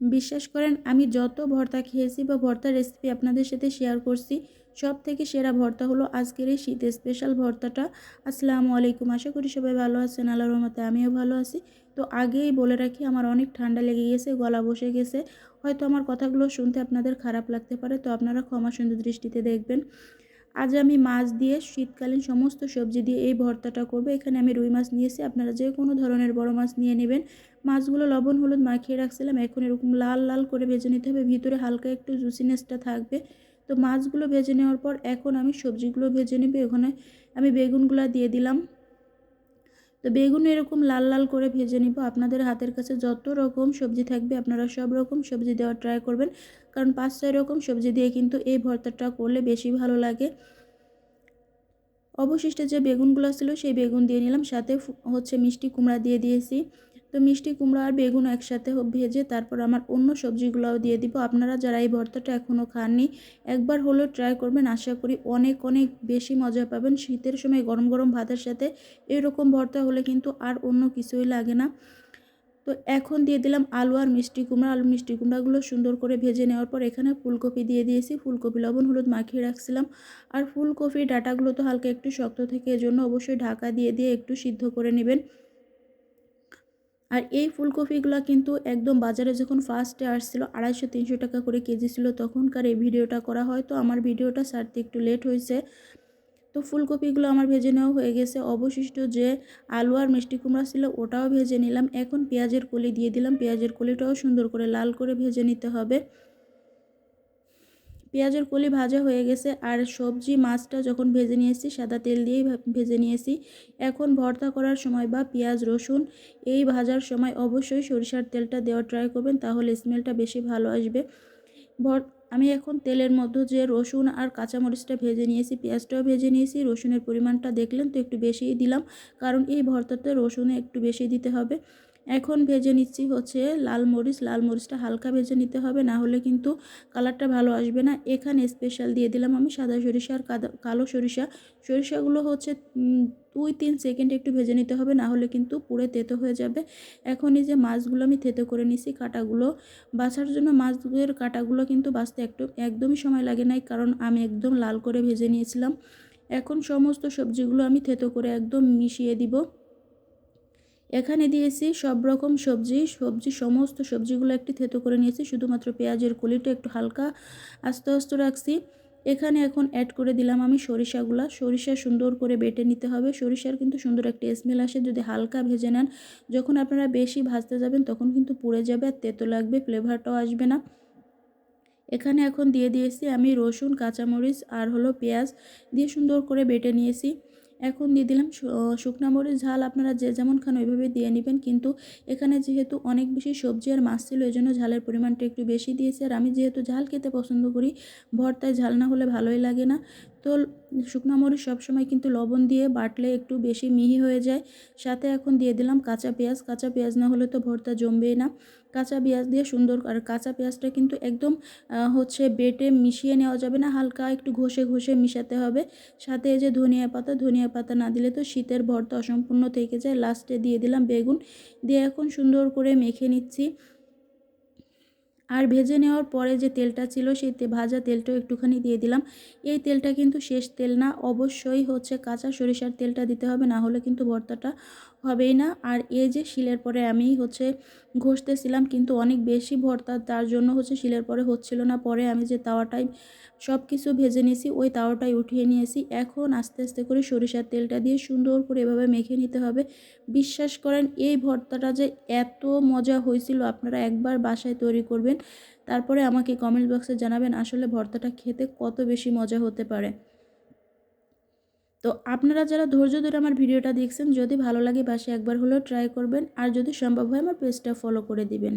বিশ্বাস করেন, আমি যত ভর্তা খেয়েছি বা ভর্তার রেসিপি আপনাদের সাথে শেয়ার করছি সব থেকে সেরা ভর্তা হলো আজকের এই শীতের স্পেশাল ভর্তাটা। আসসালামু আলাইকুম, আশা করি সবাই ভালো আছেন, আল্লাহর রহমতে আমিও ভালো আছি। তো আগেই বলে রাখি, আমার অনেক ঠান্ডা লেগে গেছে, গলা বসে গেছে। হয়তো আমার কথাগুলো শুনতে আপনাদের খারাপ লাগতে পারে, তো আপনারা ক্ষমা সুন্দর দৃষ্টিতে দেখবেন। আজ আমি মাছ দিয়ে শীতকালীন সমস্ত সবজি দিয়ে এই ভর্তাটা করব। এখানে আমি রুই মাছ নিয়েছি। আপনারা যে কোনো ধরনের বড় মাছ নিয়ে নেবেন। মাছগুলো লবণ, হলুদ মাখিয়ে রাখছিলাম। এখন এরকম লাল লাল করে ভেজে নিতে হবে। ভিতরে হালকা একটু জুসিনেসটা থাকবে। তো মাছগুলো ভেজে নেওয়ার পর এখন আমি সবজিগুলো ভেজে নেব। এখানে আমি বেগুনগুলো দিয়ে দিলাম। তো বেগুন এরকম লাল লাল করে ভেজে নিব। আপনাদের হাতের কাছে যত রকম সবজি থাকবে, আপনারা সব রকম সবজি দেওয়ার ট্রাই করবেন। কারণ পাঁচ ছয় রকম সবজি দিয়ে কিন্তু এই ভর্তাটা করলে বেশি ভালো লাগে। অবশিষ্ট যে বেগুনগুলো ছিল, সেই বেগুন দিয়ে নিলাম। সাথে হচ্ছে মিষ্টি কুমড়া দিয়ে দিয়েছি। তো মিষ্টি, কুমড়ো আর বেগুন একসাথে ভেজে তারপর আমার অন্য সবজিগুলোও দিয়ে দিব। আপনারা যারা এই ভর্তাটা এখনও খাননি, একবার হলেও ট্রাই করবেন। আশা করি অনেক অনেক বেশি মজা পাবেন। শীতের সময় গরম গরম ভাতের সাথে এরকম ভর্তা হলে কিন্তু আর অন্য কিছুই লাগে না। তো এখন দিয়ে দিলাম আলু আর মিষ্টি কুমড়া। আলু, মিষ্টি কুমড়াগুলো সুন্দর করে ভেজে নেওয়ার পর এখানে ফুলকপি দিয়ে দিয়েছি। ফুলকপি, লবণ, হলুদ মাখিয়ে রাখছিলাম। আর ফুলকপির ডাটাগুলো তো হালকা একটু শক্ত থেকে, এজন্য অবশ্যই ঢাকা দিয়ে দিয়ে একটু সিদ্ধ করে নেবেন। আর এই ফুলকপিগুলো কিন্তু একদম বাজারে যখন ফার্স্টে আসছিল, আড়াইশো, তিনশো টাকা করে কেজি ছিল, তখনকার এই ভিডিওটা করা হয়। তো আমার ভিডিওটা সারতে একটু লেট হয়েছে। তো ফুলকপিগুলো আমার ভেজে নেওয়া হয়ে গেছে। অবশিষ্ট যে আলু আর মিষ্টি কুমড়া ছিল, ওটাও ভেজে নিলাম। এখন পেঁয়াজের কলি দিয়ে দিলাম। পেঁয়াজের কলিটাও সুন্দর করে লাল করে ভেজে নিতে হবে। পেঁয়াজের কলি ভাজা হয়ে গেছে আর সবজি মাছটা যখন ভেজে নিয়েছি, সাদা তেল দিয়েই ভেজে নিয়েছি। এখন ভর্তা করার সময় বা পেঁয়াজ, রসুন এই ভাজার সময় অবশ্যই সরিষার তেলটা দেওয়া ট্রাই করবেন, তাহলে স্মেলটা বেশি ভালো আসবে। ভর, আমি এখন তেলের মধ্যে যে রসুন আর কাঁচামরিচটা ভেজে নিয়েছি, পেঁয়াজটাও ভেজে নিয়েছি, রসুনের পরিমাণটা দেখলেন তো একটু বেশিই দিলাম, কারণ এই ভর্তাতে রসুনে একটু বেশি দিতে হবে। এখন ভেজে নিচ্ছি হচ্ছে লাল মরিচ। লাল মরিচটা হালকা ভেজে নিতে হবে, না হলে কিন্তু কালারটা ভালো আসবে না। এখানে স্পেশাল দিয়ে দিলাম আমি সাদা সরিষা আর কালো সরিষা। সরিষাগুলো হচ্ছে দুই তিন সেকেন্ড একটু ভেজে নিতে হবে, না হলে কিন্তু পুড়ে তেতো হয়ে যাবে। এখন এই যে মাছগুলো আমি থেতো করে নিছি কাটাগুলো। বাছার জন্য মাছগুলোর কাটাগুলো কিন্তু বাছতে একটু, একদমই সময় লাগে নাই, কারণ আমি একদম লাল করে ভেজে নিয়েছিলাম। এখন সমস্ত সবজিগুলো আমি থেতো করে একদম মিশিয়ে দিব। এখানে দিয়েছি সব রকম সবজি সবজি সমস্ত সবজিগুলো একটি থেতো করে নিয়েছি, শুধুমাত্র পেঁয়াজের কলিটা একটু হালকা আস্তে আস্তে রাখছি। এখানে এখন অ্যাড করে দিলাম আমি সরিষাগুলা। সরিষা সুন্দর করে বেটে নিতে হবে। সরিষার কিন্তু সুন্দর একটা স্মেল আসে, যদি হালকা ভেজে নেন। যখন আপনারা বেশি ভাজতে যাবেন, তখন কিন্তু পুড়ে যাবে আর তেতো লাগবে ফ্লেভারটাও আসবে না। এখানে এখন দিয়ে দিয়েছি আমি রসুন, কাঁচামরিচ আর হলো পেঁয়াজ দিয়ে সুন্দর করে বেটে নিয়েছি। এখন দিয়ে দিলাম শুকনা মরিচ, ঝাল আপনারা যে যেমন খান ওইভাবে দিয়ে নেবেন। কিন্তু এখানে যেহেতু অনেক বেশি সবজি আর মাছ ছিল এই জন্য ঝালের পরিমাণটা একটু বেশি দিয়েছে। আর আমি যেহেতু ঝাল খেতে পছন্দ করি, ভর্তায় ঝাল না হলে ভালোই লাগে না। তো শুকনো মরিচ সবসময় কিন্তু লবণ দিয়ে বাটলে একটু বেশি মিহি হয়ে যায়। সাথে এখন দিয়ে দিলাম কাঁচা পেঁয়াজ। কাঁচা পেঁয়াজ না হলে তো ভর্তা জমবেই না। কাঁচা পেঁয়াজ দিয়ে সুন্দর আর কাঁচা পেঁয়াজটা কিন্তু একদম হচ্ছে বেটে মিশিয়ে নেওয়া যাবে না। হালকা একটু ঘষে ঘষে মিশাতে হবে। সাথে এই যে ধনিয়া পাতা ধনিয়া পাতা না দিলে তো শীতের ভর্তা অসম্পূর্ণ থেকে যায়। লাস্টে দিয়ে দিলাম বেগুন। দিয়ে এখন সুন্দর করে মেখে নিচ্ছি। আর ভেজে নেওয়ার পরে যে তেলটা ছিল, সেই তে ভাজা তেলটাও একটুখানি দিয়ে দিলাম। এই তেলটা কিন্তু শেষ তেল না, অবশ্যই হচ্ছে কাঁচা সরিষার তেলটা দিতে হবে, না হলে কিন্তু ভর্তাটা হবেই না। আর এই যে শিলের পরে আমি হচ্ছে ঘষতেছিলাম, কিন্তু অনেক বেশি ভর্তা, তার জন্য হচ্ছে শিলের পরে হচ্ছিল না। পরে আমি যে তাওয়াটাই সব কিছু ভেজে নিয়েছি, ওই তাওয়াটাই উঠিয়ে নিয়েছি। এখন আস্তে আস্তে করে সরিষার তেলটা দিয়ে সুন্দর করে এভাবে মেখে নিতে হবে। বিশ্বাস করেন, এই ভর্তাটা যে এত মজা হয়েছিল, আপনারা একবার বাসায় তৈরি করবেন। তারপরে আমাকে কমেন্ট বক্সে জানাবেন আসলে ভর্তাটা খেতে কত বেশি মজা হতে পারে। তো আপনারা যারা ধৈর্য ধরে আমার ভিডিওটা দেখছেন, যদি ভালো লাগে বাসে একবার হলেও ট্রাই করবেন। আর যদি সম্ভব হয়, আমার পেজটা ফলো করে দিবেন।